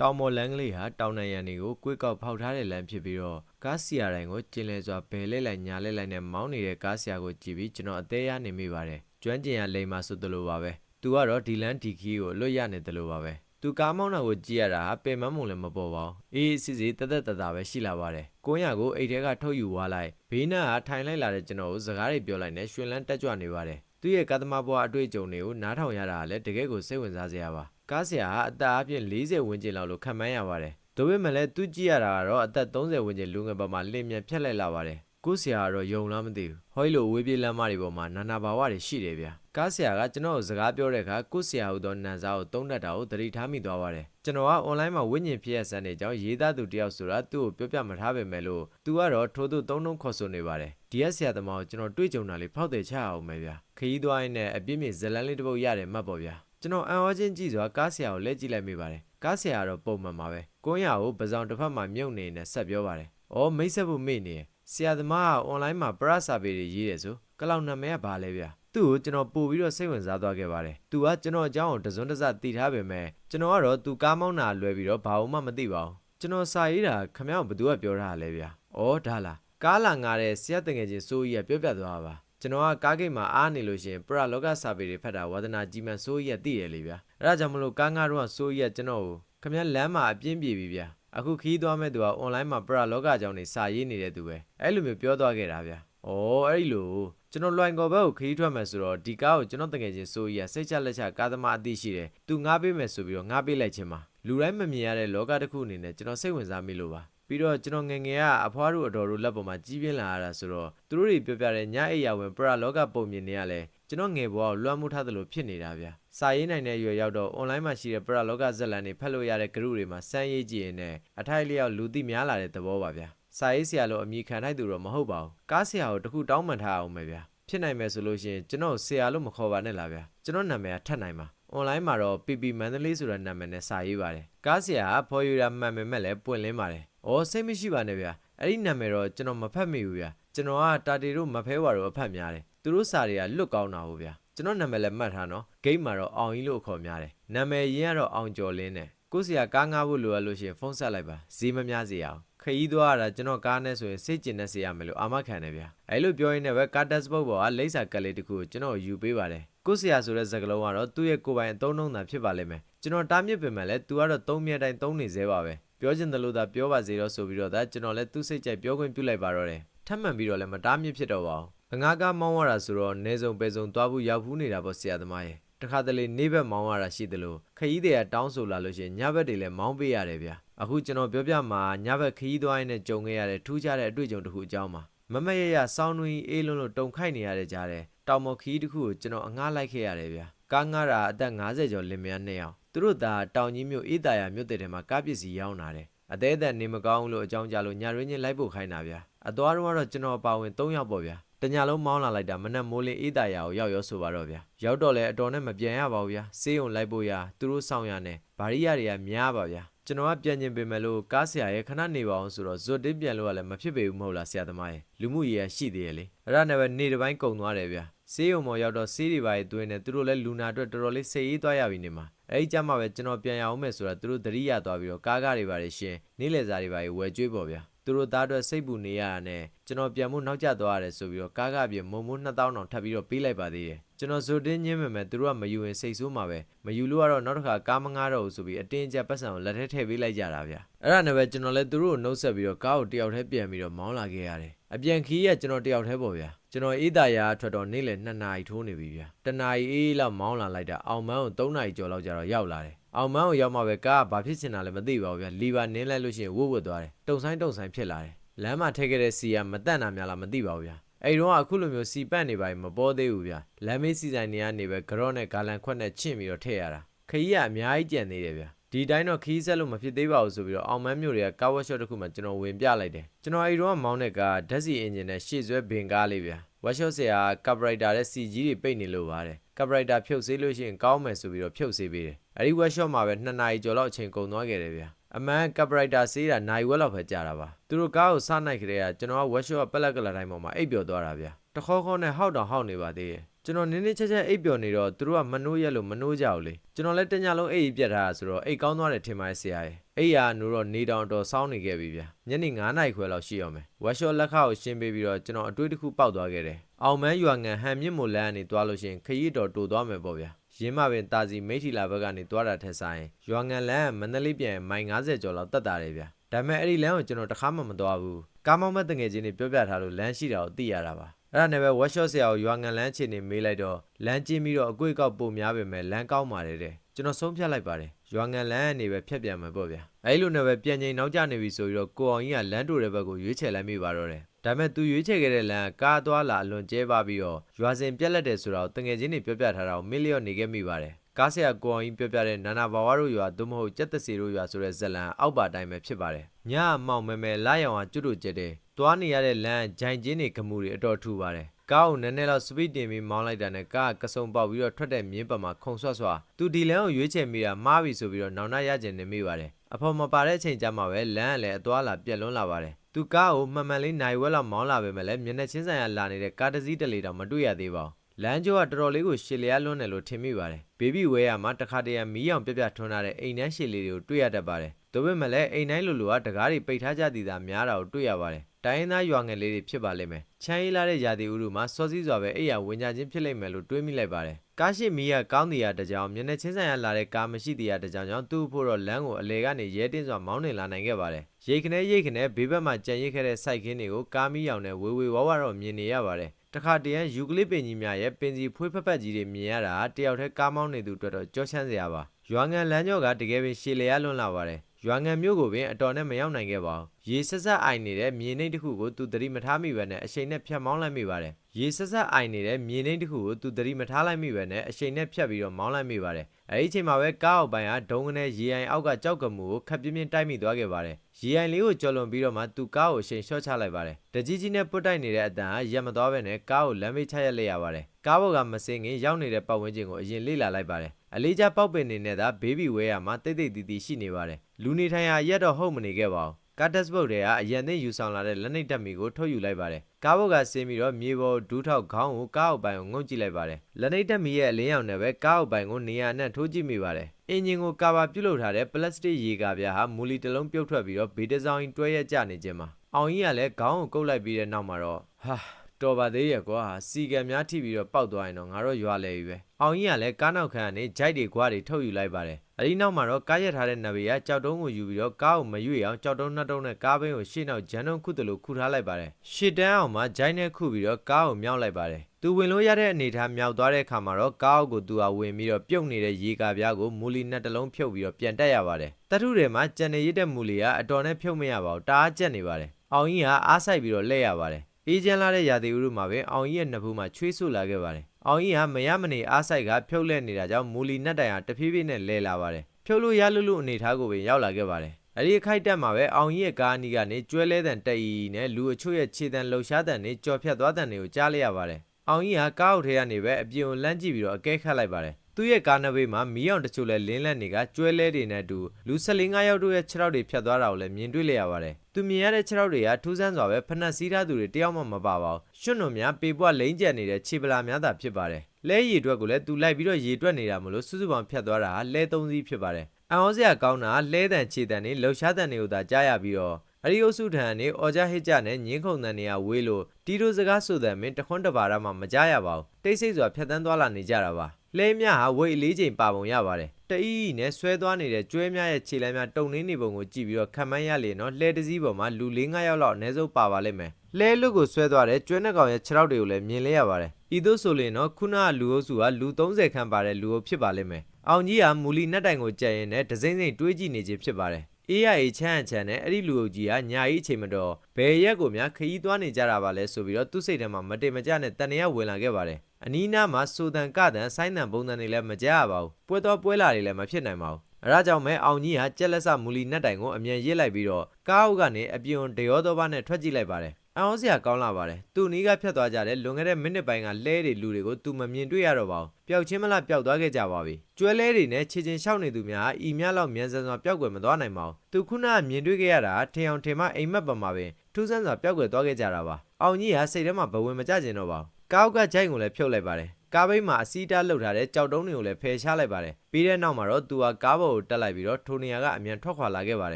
တောင်မော်လမ်းကလေးဟာတောင်နံရံတွေကိုကွေးကောက်ဖောက်ထားတဲ့လမ်းဖြစ်ပြီးတော့ကားစီယာတိုင်းကိုကျင်လည်စွာဘယ်လဲလိုက်ညာလဲလိုက်နဲ့မောင်းနေတဲ့ကားစီယာကိုကြည့်ပြီးကျွန်တော်အသေးရနေမိပါတယ်ကျွမ်းကျင်ရလိမ္မာဆိုသလိုပါပဲသူကတော့ဒီလန်းဒီခီကိုလွတ်ရနေသလိုပါပဲသူကားမောင်းတာကိုကြည့်ရတာဟာပင်မမုံလည်းမပေါ်ပါဘူးအေးစစ်စစ်တသက်တတာပဲရှိလာပါတယ်ကိုရကိုအိတ်ထဲကထုတ်ယူသွားလိုက်ဘေးနားကထိုင်လိုက်လာတဲ့ကျွန်တော်ကိုစကားတွေပြောလိုက်နဲ့ရွှင်လန်းတက်ကြွနေပါတယ်သူ့ရဲ့ကာသမာဘွားအတွေ့အကြုံတွေကိုနားထောင်ရတာကလည်းတကယ်ကိုစိတ်ဝင်စားစရာပါ ကားဆရာဟာအသက်အပြည့်40ဝန်းကျင်လောက်လို့ခံမှန်းရပါတယ်ဒါပေမဲ့လည်းသူကြည့်ရတာကတော့အသက်30ဝန်းကျင်လူငယ်ပေါ်မှာလင်းမြန်ဖြတ်လိုက်လာပါတယ်ကိုဆရာကတော့ယုံလားမသိဘူးဟောဒီလိုဝေးပြေးလမ်းမတွေပေါ်မှာနာနာဘာဝတွေရှိတယ်ဗျာကားဆရာကကျွန်တော်ကိုစကားပြောတဲ့အခါကိုဆရာဟူသောနန်စာကိုတုံးတတ်တာကိုသတိထားမိသွားပါတယ်ကျွန်တော်ကအွန်လိုင်းမှာဝိညာဉ်ဖြစ်ရစမ်းတဲ့အကြောင်းရေးသားသူတယောက်ဆိုတာသူ့ကိုပြောပြမထားပေမဲ့လို့သူကတော့ထိုးသူသုံးလုံးခေါ်ဆိုနေပါတယ်ဒီရက်ဆရာသမားကိုကျွန်တော်တွေ့ကြုံတာလေးဖောက်တယ်ချအောင်ပဲဗျာခရီးသွားရင်းနဲ့အပြစ်မြင့်ဇလန်းလေးတစ်ပုတ်ရတယ်မှတ်ပေါ့ဗျာ ကျွန်တော်အန်ဟောချင်းကြည့်စွာကားဆရာကိုလက်ကြည့်လိုက်မိပါတယ်ကားဆရာကတော့ပုံမှန်ပါပဲကွန်းရကိုပဇောင်တစ်ဖက်မှာမြုပ်နေနေဆက်ပြောပါတယ်ဩမိတ်ဆက်ဖို့မေ့နေရဆရာသမားကအွန်လိုင်းမှာပရစာပေတွေရေးတယ်ဆိုကလောက်နာမည်ကဘာလဲဗျာသူ့ကိုကျွန်တော်ပို့ပြီးတော့စိတ်ဝင်စားသွားခဲ့ပါတယ်သူကကျွန်တော်အကြောင်းကိုတစွန်းတစသိထားပေမဲ့ကျွန်တော်ကတော့သူကားမောင်းတာလွယ်ပြီးတော့ဘာမှမသိပါဘူးကျွန်တော်စာရေးတာခမောင်ဘသူကပြောထားတာလဲဗျာဩဒါလားကားလာငါတဲ့ဆရာတငယ်ချင်းစိုးကြီးကပြောပြသွားတာပါ ကျွန်တော်ကကားဂိတ်မှာအားနေလို့ရှရင်ပရလောကစာပေတွေဖတ်တာဝါသနာကြီးမှန်စိုးကြီးကသိရလေဗျာ။အဲဒါကြောင့်မလို့ကားငါတော့စိုးကြီးကကျွန်တော်ကိုခမ ्या လမ်းမှာအပြင်းပြေပြီဗျာ။အခုခီးသွားမဲ့သူကအွန်လိုင်းမှာပရလောကအကြောင်းတွေစာရေးနေတဲ့သူပဲ။အဲ့လိုမျိုးပြောသွားခဲ့တာဗျာ။အော်အဲ့ဒီလိုကျွန်တော်လွိုင်ကော်ဘက်ကိုခရီးထွက်မယ်ဆိုတော့ဒီကားကိုကျွန်တော်တကယ်ချင်းစိုးကြီးကစိတ်ချလက်ချကားသမားအသိရှိတယ်။ "तू ငားပေးမယ်ဆိုပြီးတော့ငားပေးလိုက်ခြင်းပါ။လူတိုင်းမမြင်ရတဲ့လောကတစ်ခုအနေနဲ့ကျွန်တော်စိတ်ဝင်စားမိလို့ပါ။ ပြီးတော့ကျွန်တော်ငယ်ငယ်ကအဖွားတို့အတော်တို့လက်ပေါ်မှာကြီးပြင်းလာရတာဆိုတော့သူတို့တွေပြောပြတဲ့ညအိပ်ရဝင်ပရလောကပုံမြင်နေရလဲကျွန်တော်ငယ်ဘဝကိုလွှမ်းမိုးထားသလိုဖြစ်နေတာဗျာစာရေးနိုင်တဲ့ရွယ်ရောက်တော့ online မှာရှိတဲ့ပရလောကဇက်လန်တွေဖတ်လို့ရတဲ့ group တွေမှာစမ်းရေးကြည့်ရင်လည်းအထိုက်လျောက်လူသိများလာတဲ့သဘောပါဗျာစာရေးဆရာလို့အမည်ခံထိုက်သူတော့မဟုတ်ပါဘူးကားဆရာကိုတခုတောင်းပန်ထားအောင်ပဲဗျာဖြစ်နိုင်မယ်ဆိုလို့ရှိရင်ကျွန်တော်ဆရာလို့မခေါ်ပါနဲ့လားဗျာကျွန်တော်နာမည်ကထပ်နိုင်ပါ။ online မှာတော့ PP မန္တလေးဆိုတဲ့နာမည်နဲ့စာရေးပါတယ်။ကားဆရာကဖော်ယူတာမှန်ပေမဲ့လည်းပွင့်လင်းပါတယ်။အော်စိတ်မရှိပါနဲ့ဗျာ။အဲ့ဒီနာမည်တော့ကျွန်တော်မဖတ်မိဘူးဗျာ။ကျွန်တော်ကတာတီတို့မဖဲဝါတို့အဖတ်များတယ်။သူတို့စာတွေကလွတ်ကောင်းတာဟုတ်ဗျာ။ကျွန်တော်နာမည်လည်းမှတ်ထားနော်။ဂိမ်းမှာတော့အောင်ကြီးလို့ခေါ်များတယ်။နာမည်ရင်းကတော့အောင်ကျော်လင်းနဲ့ကိုဆရာကားငားဖို့လိုရလို့ရှိရင်ဖုန်းဆက်လိုက်ပါဈေးမများစေအောင်ခရီးသွားရတာကျွန်တော်ကားနဲ့ဆိုရင်စိတ်ကျင်နေစေရမယ်လို့အာမခံတယ်ဗျာအဲ့လိုပြောရင်းနဲ့ပဲကားတက်စပုတ်ပေါ်ကလိမ့်စာကက်လေးတစ်ခုကိုကျွန်တော်ယူပေးပါတယ် ကိုဆရာဆိုတဲ့စကားလုံးကတော့သူ့ရဲ့ကိုယ်ပိုင်အသုံးနှုန်းသာဖြစ်ပါလိမ့်မယ်ကျွန်တော်တားမြစ်ပင်မဲ့လဲသူကတော့သုံးမြတ်တိုင်းသုံးနေသေးပါပဲပြောချင်တယ်လို့သာပြောပါစေတော့ဆိုပြီးတော့ဒါကျွန်တော်လည်းသူ့စိတ်ကြိုက်ပြောခွင့်ပြုလိုက်ပါတော့တယ်ထပ်မံပြီးတော့လည်းမတားမြစ်ဖြစ်တော့ပါဘူးအငားကားမောင်းရတာဆိုတော့နေစုံပဲစုံသွားဖို့ရောက်ဘူးနေတာပေါ့ဆရာသမားရဲ့တခါတလေနေဘက်မောင်းရတာရှိသလိုခရီးတွေကတောင်းဆိုလာလို့ရှိရင်ညဘက်တွေလည်းမောင်းပေးရတယ်ဗျာအခုကျွန်တော်ပြောပြမှာညဘက်ခရီးသွားရင်းနဲ့ကြုံခဲ့ရတဲ့ထူးခြားတဲ့အတွေ့အကြုံတစ်ခုအကြောင်းပါမမရရစောင်းနှွေးအေးလုံးလို့တုံခိုက်နေရတဲ့ကြားတဲ့ တောင်မော်ခီးတစ်ခုကိုကျွန်တော်အငှားလိုက်ခဲ့ရတယ်ဗျာကားငှားတာအသက်50ကျော်လင်မယားနှစ်ယောက်သူတို့သာတောင်ကြီးမြို့အေးတာယာမြို့တဲ့ထဲမှာကားပစ္စည်းရောင်းလာတယ်အသေးအသက်နေမကောင်းလို့အကြောင်းကြလို့ညရင်းချင်းလိုက်ဖို့ခိုင်းတာဗျာအသွားတော့ကတော့ကျွန်တော်အပါဝင်3ယောက်ပေါ့ဗျာတညာလုံးမောင်းလာလိုက်တာမနက်မိုးလင်းအေးတာယာကိုရောက်ရောဆိုပါတော့ဗျာရောက်တော့လဲအတော်နဲ့မပြန်ရပါဘူးဗျာစေးုံလိုက်ဖို့ရသူတို့ဆောင်ရနေဘာရိယတွေကများပါဗျာကျွန်တော်ကပြန်ကျင်ပေမဲ့လို့ကားဆရာရဲ့ခဏနေပါအောင်ဆိုတော့ဇွတ်တင်းပြန်လို့ကလည်းမဖြစ်ပေဘူးမဟုတ်လားဆရာသမားရဲ့လူမှုရေးရရှိသေးရဲ့လေအဲ့ဒါနဲ့ပဲနေတစ်ပိုင်းကုံသွားတယ်ဗျာ ဆေးရုံပေါ်ရောက်တော့ဆေးတွေပါရေးသွင်းနေသူတို့လည်းလူနာအတွက်တော်တော်လေးစိတ်အေးသွားရပြီနေမှာအဲ့ဒီကြမှာပဲကျွန်တော်ပြန်ရအောင်မယ်ဆိုတာသူတို့သတိရသွားပြီးတော့ကားကားတွေပါရှင်နေလေစာတွေပါဝယ်ကျွေးပေါ်ဗျာသူတို့သားအတွက်စိတ်ပူနေရတာနဲ့ကျွန်တော်ပြန်မှုနောက်ကျသွားရတယ်ဆိုပြီးတော့ကားကားပြင်မုံမိုး2000တောင်ထပ်ပြီးတော့ပေးလိုက်ပါသေးတယ်ကျွန်တော်ဇိုတင်းညင်းမယ်မယ်သူတို့ကမယူရင်စိတ်ဆိုးမှာပဲမယူလို့ကတော့နောက်တစ်ခါကားမငားတော့ဘူးဆိုပြီးအတင်းကျပ်ပတ်စံကိုလက်ထဲထည့်ပေးလိုက်ကြတာဗျအဲ့ဒါနဲ့ပဲကျွန်တော်လည်းသူတို့ကိုနှုတ်ဆက်ပြီးတော့ကားကိုတယောက်တည်းပြန်ပြီးတော့မောင်းလာခဲ့ရတယ်အပြန်ခီးရကျွန်တော်တယောက်တည်းပေါ့ဗျာ ကျွန်တော်အေးတာရာထွက်တော့နေ့လယ်2နာရီထိုးနေပြီဗျာတနာရီအေးလောက်မောင်းလာလိုက်တာအောင်မန်းကို3နာရီကျော်လောက်ကြာတော့ရောက်လာတယ်အောင်မန်းကိုရောက်မှပဲကားကဘာဖြစ်နေတာလဲမသိပါဘူးဗျာလီဗာနင်းလိုက်လို့ရှိရင်ဝုတ်ဝတ်သွားတယ်တုံဆိုင်တုံဆိုင်ဖြစ်လာတယ်လမ်းမှာထည့်ခဲ့တဲ့စီကမတန့်တာများလားမသိပါဘူးဗျာအဲ့တော့အခုလိုမျိုးစီပတ်နေပါရင်မပေါ်သေးဘူးဗျာလမ်းမေးစီဆိုင်နေရနေပဲဂရော့နဲ့ဂါလန်ခွက်နဲ့ချင့်ပြီးတော့ထည့်ရတာခရီးကအများကြီးကြံသေးတယ်ဗျာ ဒီတိုင်းတော့ခီးဆက်လို့မဖြစ်သေးပါဘူးဆိုပြီးတော့အောင်မန်းမျိုးတွေကကားဝက်ရှော့တစ်ခုမှကျွန်တော်ဝင်ပြလိုက်တယ်ကျွန်တော်အဲ့တော့မောင်းတဲ့ကားဓာတ်စီအင်ဂျင်နဲ့ရှေ့ဆွဲဘင်ကားလေးဗျာဝက်ရှော့ဆရာကပ်ပရိုက်တာတဲ့စီကြီးတွေပိတ်နေလို့ပါတယ်ကပ်ပရိုက်တာဖြုတ်ဆေးလို့ရှိရင်ကောင်းမယ်ဆိုပြီးတော့ဖြုတ်ဆေးပေးတယ်အဲ့ဒီဝက်ရှော့မှာပဲ2နာရီကျော်လောက်အချိန်ကုန်သွားခဲ့တယ်ဗျာအမှန်ကပ်ပရိုက်တာဆေးတာနိုင်ဝက်လောက်ပဲကြာတာပါသူတို့ကားကိုစနိုင်ကြတဲ့ကကျွန်တော်ကဝက်ရှော့ပလက်ကလတိုင်းပေါ်မှာအိပ်ပျော်သွားတာဗျာ တခေါခေါနဲ့ဟောက်တောင်ဟောက်နေပါသေးတယ်ကျွန်တော်နင်းနေချက်ချက်အိပ်ပျော်နေတော့သူတို့ကမနှိုးရက်လို့မနှိုးကြဘူးလေကျွန်တော်လည်းတညလုံးအိပ်ပြတ်ထားတာဆိုတော့အိပ်ကောင်းသွားတယ်ထင်ပါရဲ့ဆရာရဲ့အဲ့ရနိုးတော့နေတောင်တော်စောင်းနေခဲ့ပြီဗျာညနေ9နာရီခွဲလောက်ရှိအောင်မယ်ဝက်ရှော့လက်ခါကိုရှင်းပေးပြီးတော့ကျွန်တော်အတွေးတစ်ခုပေါက်သွားခဲ့တယ်အောင်မန်းရွာငံဟန်မြင့်မို့လမ်းကနေသွားလို့ရှရင်ခရီးတော်တိုသွားမယ်ပေါ့ဗျာရင်းမပင်တာစီမိထီလာဘက်ကနေသွားတာထက်ဆိုင်ရွာငံလမ်းကမန္တလေးပြန်မိုင်90ကျော်လောက်တက်တာတယ်ဗျာဒါပေမဲ့အဲ့ဒီလမ်းကိုကျွန်တော်တစ်ခါမှမသွားဘူးကားမောင်းမဲ့တငယ်ချင်းတွေပြောပြထားလို့လမ်းရှိတာကိုသိရတာပါ အဲ့ဒါနဲ့ပဲ workshop ဆရာကိုရွာငံလမ်းအခြေအနေမေးလိုက်တော့လမ်းကျင်းပြီးတော့အကွေ့ကောက်ပုံများပေမဲ့လမ်းကောင်းပါတယ်တဲ့ကျွန်တော်ဆုံးဖြတ်လိုက်ပါတယ်ရွာငံလမ်းကနေပဲဖြတ်ပြန်မယ်ပေါ့ဗျာအဲ့လိုနဲ့ပဲပြန်ချိန်နောက်ကျနေပြီဆိုပြီးတော့ကိုအောင်ကြီးကလမ်းတူတဲ့ဘက်ကိုရွေးချယ်လိုက်မိပါတော့တယ်ဒါပေမဲ့သူရွေးချယ်ခဲ့တဲ့လမ်းကကားသွားလာအလွန်ကျဲပါပြီးတော့ရွာစဉ်ပြက်လက်တယ်ဆိုတာကိုတငယ်ချင်းတွေပြောပြထားတာကိုမင်းလျော့နေခဲ့မိပါတယ်ကားဆရာကိုအောင်ကြီးပြောပြတဲ့နာနာဘာဝတို့ရွာသို့မဟုတ်ကြက်တစီတို့ရွာဆိုတဲ့ဇလံအောက်ပါတိုင်းပဲဖြစ်ပါတယ်ညအမောင်မဲမဲလာရောင်ဟာကျွတ်တို့ကျက်တယ် သွားနေရတဲ့လမ်းဂျိုင်ချင်းတွေဂမှုတွေအတော်ထူပါတယ်ကားကိုနည်းနည်းလောက်စပီဒတင်ပြီးမောင်းလိုက်တာနဲ့ကားကကစုံပေါက်ပြီးတော့ထွက်တဲ့မြင်းပတ်မှာခုံဆွတ်ဆွာသူဒီလမ်းကိုရွေးချယ်မိတာမှားပြီဆိုပြီးတော့နောင်နာရကျင်နေမိပါတယ်အဖော်မပါတဲ့အချိန်ကျမှပဲလမ်းကလည်းအသွားလာပြက်လွန်းလာပါတယ်သူကားကိုမှန်မှန်လေးနိုင်ဝက်လောက်မောင်းလာပေမဲ့လည်းမျက်နှာချင်းဆိုင်ရလာနေတဲ့ကားတစ်စီးတစ်လေတောင်မတွေ့ရသေးပါဘူး လမ်းကျောကတော်တော်လေးကိုရှည်လျားလွန်းတယ်လို့ထင်မိပါတယ်ဘေဘီဝဲရမှာတခါတရံမီးအောင်ပြပြထွန်းထားတဲ့အိမ်နှန်းရှည်လေးတွေကိုတွေ့ရတတ်ပါတယ်ဒါပေမဲ့လည်းအိမ်တိုင်းလိုလိုကတကားတွေပိတ်ထားကြသည်သာများတာကိုတွေ့ရပါတယ်တိုင်းရင်းသားရွာငယ်လေးတွေဖြစ်ပါလိမ့်မယ်ချမ်းရီလာတဲ့ရာသီဥတုမှာစောစည်းစွာပဲအိယာဝင်ကြခြင်းဖြစ်လိမ့်မယ်လို့တွေးမိလိုက်ပါတယ်ကားရှိမီးကကောင်းတရားတကြောင်မျက်နှာချင်းဆိုင်ရလာတဲ့ကားမရှိတရားတကြောင်ကြောင့်သူ့ဖို့တော့လမ်းကိုအလေကနေရဲတင်းစွာမောင်းနှင်လာနိုင်ခဲ့ပါတယ်ရိတ်ခနဲရိတ်ခနဲဘေးဘက်မှာကြံရိတ်ခဲ့တဲ့စိုက်ခင်းတွေကိုကားမီးရောင်နဲ့ဝေဝေဝါဝါတော့မြင်နေရပါတယ် တခါတရံယူကလစ်ပင်ကြီးများရဲ့ပင်စီဖွေးဖက်ဖက်ကြီးတွေမြင်ရတာတယောက်တည်းကားမောင်းနေသူအတွက်တော့ကြောချမ်းစရာပါရွာငံလမ်းကျောကတကယ်ပင်ရှည်လျားလွန်းလာပါတယ်ရွာငံမြို့ကိုပင်အတော်နဲ့မရောက်နိုင်ခဲ့ပါဘူးရေဆက်ဆက်အိုင်နေတဲ့မြေနှိမ့်တစ်ခုကိုသူသတိမထားမိပဲနဲ့အချိန်နဲ့ဖြတ်မောင်းလိုက်မိပါတယ် ရေဆက်ဆက်အိုင်နေတဲ့မြေနှိမ့်တစ်ခုကိုသူသတိမထားလိုက်မိပဲနဲ့အချိန်နဲ့ဖြတ်ပြီးတော့မောင်းလိုက်မိပါတယ်အဲဒီအချိန်မှာပဲကားအောက်ပိုင်းကဒုံကနေရေအိုင်အောက်ကကြောက်ကမှုကိုခပ်ပြင်းပြင်းတိုက်မိသွားခဲ့ပါတယ်ရေအိုင်လေးကိုကျော်လွန်ပြီးတော့မှသူကားကိုအချိန်လျှော့ချလိုက်ပါတယ်တကြီးကြီးနဲ့ပုတ်တိုက်နေတဲ့အတန်ကရက်မသွားပဲနဲ့ကားကိုလမ်းမေးချရက်လိုက်ရပါတယ်ကားဘော်ကမစင်ခင်ရောက်နေတဲ့ပတ်ဝန်းကျင်ကိုအရင်လေ့လာလိုက်ပါတယ်အလေးကျပေါက်ပင်နေနဲ့သာဘေဘီဝဲရမှာတိတ်တိတ်တီတီရှိနေပါတယ်လူနေထိုင်ရာရက်တော့ဟုတ်မနေခဲ့ပါဘူး ကာတက်စ်ဘုတ်တွေကအရန်သိယူဆောင်လာတဲ့လက်နှိပ်တက်မီကိုထုတ်ယူလိုက်ပါတယ်ကားဘုတ်ကဆင်းပြီးတော့မြေပေါ်ဒူးထောက်ခေါင်းကိုကားအုပ်ပိုင်းကိုငုံကြည့်လိုက်ပါတယ်လက်နှိပ်တက်မီရဲ့အလင်းရောင်နဲ့ပဲကားအုပ်ပိုင်းကိုနေရာနဲ့ထိုးကြည့်မိပါတယ်အင်ဂျင်ကိုကာဗာပြုတ်လုပ်ထားတဲ့ပလတ်စတစ်ရေကာပြားဟာမူလီတစ်လုံးပြုတ်ထွက်ပြီးတော့ဘေးတစ်စောင်းတွဲရက်ကျနေခြင်းမှာအောင်ကြီးကလည်းခေါင်းကိုကုတ်လိုက်ပြီးတဲ့နောက်မှာတော့ဟာတော်ပါသေးရဲ့ကွာစီကံများထိပြီးတော့ပောက်သွားရင်တော့ငါတို့ရွာလေပြီပဲအောင်ကြီးကလည်းကားနောက်ခန်းကနေဂျိုက်တွေကွာတွေထုတ်ယူလိုက်ပါတယ် အဲဒီနောက်မှာတော့ကားရက်ထားတဲ့နဘေကကြောက်တုံးကိုယူပြီးတော့ကားကိုမရွေ့အောင်ကြောက်တုံးနှစ်တုံးနဲ့ကားဘင်းကိုရှေ့နောက်ဂျန်တုံးခုတလို့ခုထားလိုက်ပါတယ်ရှစ်တန်းအောင်မှာဂျိုက်နဲ့ခုပြီးတော့ကားကိုမြောက်လိုက်ပါတယ်သူဝင်လို့ရတဲ့အနေထားမြောက်သွားတဲ့အခါမှာတော့ကားအုပ်ကိုသူဟာဝင်ပြီးတော့ပြုတ်နေတဲ့ရေကာပြားကိုမူလီနဲ့တလုံးဖြုတ်ပြီးတော့ပြန်တက်ရပါတယ်တထုထဲမှာကြံနေရတဲ့မူလီကအတော်နဲ့ဖြုတ်မရပါဘူးတအားကျက်နေပါတယ်အောင်ကြီးကအားဆိုင်ပြီးတော့လှည့်ရပါတယ်အေးချမ်းလာတဲ့ရာသီဥတုမှာပဲအောင်ကြီးရဲ့နှစ်ဖူးမှာချွေးဆူလာခဲ့ပါတယ်။ အောင်ကြီးဟာမရမနေအားဆိုင်ကဖြုတ်လက်နေတာကြောင့်မူလီနက်တိုင်ဟာတဖြည်းဖြည်းနဲ့လဲလာပါတယ်။ဖြုတ်လို့ရလွလို့အနေထားကိုပဲရောက်လာခဲ့ပါတယ်။အဲဒီအခိုက်တက်မှာပဲအောင်ကြီးရဲ့ကားအနီးကနေကျွဲလဲတန်တက်ဤနဲ့လူအချို့ရဲ့ခြေတံလှုပ်ရှားတန်တွေကြော်ဖြတ်သွားတန်တွေကိုကြားလိုက်ရပါတယ်။အောင်ကြီးဟာကားအုပ်ထဲကနေပဲအပြင်ကိုလမ်းကြည့်ပြီးတော့အကဲခတ်လိုက်ပါတယ်။ သူ့ရဲ့ကားနဘေးမှာမီးအောင်တချို့လဲလင်းလက်နေကကျွဲလဲတွေနဲ့အတူလူ14ယောက်တို့ရဲ့ခြေထောက်တွေဖြတ်သွားတာကိုလည်းမြင်တွေ့လရပါတယ်။သူမြင်ရတဲ့ခြေထောက်တွေကထူးဆန်းစွာပဲဖနက်စည်းထားသူတွေတယောက်မှမပါပါဘူး။ရွှွန့်တော်များပေပွားလိမ့်ကျက်နေတဲ့ခြေပလာများသာဖြစ်ပါတယ်။လဲရည်အတွက်ကိုလည်းသူလိုက်ပြီးတော့ရည်တွက်နေတာမလို့စုစုပေါင်းဖြတ်သွားတာဟာလဲသုံးစီးဖြစ်ပါတယ်။အံဩစရာကောင်းတာလဲတန်ခြေတန်တွေလှုပ်ရှားတန်တွေကိုသာကြားရပြီးတော့အရီယိုစုထံကနေအော်ဂျာဟစ်ကြနဲ့ညင်းခုန်တန်တွေကဝေးလို့တီတိုစကားဆိုတဲ့မင်းတခွန်းတပါရမှမကြားရပါဘူးတိတ်ဆိတ်စွာဖြတ်တန်းသွားလာနေကြတာပါ လဲမြဟာဝိတ်အလေးချိန်ပါပုံရပါတယ်တအီးနဲ့ဆွဲသွားနေတဲ့ကျွဲများရဲ့ခြေလမ်းများတုံနေနေပုံကိုကြည့်ပြီးတော့ခံမှန်းရလေနော်လှဲတစည်းပေါ်မှာလူ၄၅ယောက်လောက်အနည်းဆုံးပါပါလိမ့်မယ်လဲလွတ်ကိုဆွဲသွားတဲ့ကျွဲနှကောင်ရဲ့ခြေထောက်တွေကိုလည်းမြင်လဲရပါတယ်ဤသို့ဆိုရင်တော့ခုနကလူအုပ်စုကလူ30ခန့်ပါတဲ့လူအုပ်ဖြစ်ပါလိမ့်မယ်အောင်ကြီးကမူလီနှက်တိုင်ကိုကြက်ရင်နဲ့ဒစိမ့်စိမ့်တွေးကြည့်နေခြင်းဖြစ်ပါတယ်အေးရအေးချမ်းချမ်းနဲ့အဲ့ဒီလူအုပ်ကြီးကညာကြီးအချိန်မတော်ဘယ်ရက်ကိုများခရီးသွားနေကြတာပါလဲဆိုပြီးတော့သူ့စိတ်ထဲမှာမတင်မကြနဲ့တန်ရဝင်လာခဲ့ပါတယ် အနီးနားမှာစူတန်ကတန်ဆိုင်းတန်ပုံစံတွေလည်းမကြားရပါဘူးပွဲတော်ပွဲလာတွေလည်းမဖြစ်နိုင်ပါဘူးအဲဒါကြောင့်မဲအောင်ကြီးဟာကြက်လက်စမူလီနှက်တိုင်ကိုအမြန်ရစ်လိုက်ပြီးတော့ကားအုပ်ကနေအပြွန်ဒရောသောဘာနဲ့ထွက်ကြည့်လိုက်ပါတယ်အအောင်စရာကောင်းလာပါတယ်သူ့နီးကဖြတ်သွားကြတဲ့လွန်ခဲ့တဲ့မိနစ်ပိုင်းကလဲတွေလူတွေကိုသူမမြင်တွေ့ရတော့ပါဘူးပျောက်ချင်းမလားပျောက်သွားခဲ့ကြပါပြီကျွဲလဲတွေနဲ့ခြေချင်းလျှောက်နေသူများဤများလောက်မြန်ဆန်စွာပျောက်ကွယ်မသွားနိုင်ပါဘူးသူခုနကမြင်တွေ့ခဲ့ရတာထင်အောင်ထင်မှအိမ်မက်ပမာပင်ထူးဆန်းစွာပျောက်ကွယ်သွားခဲ့ကြတာပါအောင်ကြီးကစိတ်ထဲမှာဘဝင်မကြကျင်တော့ပါဘူး ကောက်ကဂျိုင်ကိုလည်းဖြုတ်လိုက်ပါတယ်ကားဘိန်းမှာအစီးတားလှုပ်ထားတဲ့ကြောက်တုံးတွေကိုလည်းဖယ်ရှားလိုက်ပါတယ်ပြီးတဲ့နောက်မှာတော့သူဟာကားပေါ်ကိုတက်လိုက်ပြီးတော့ထိုနေရာကအမြန်ထွက်ခွာလာခဲ့ပါတ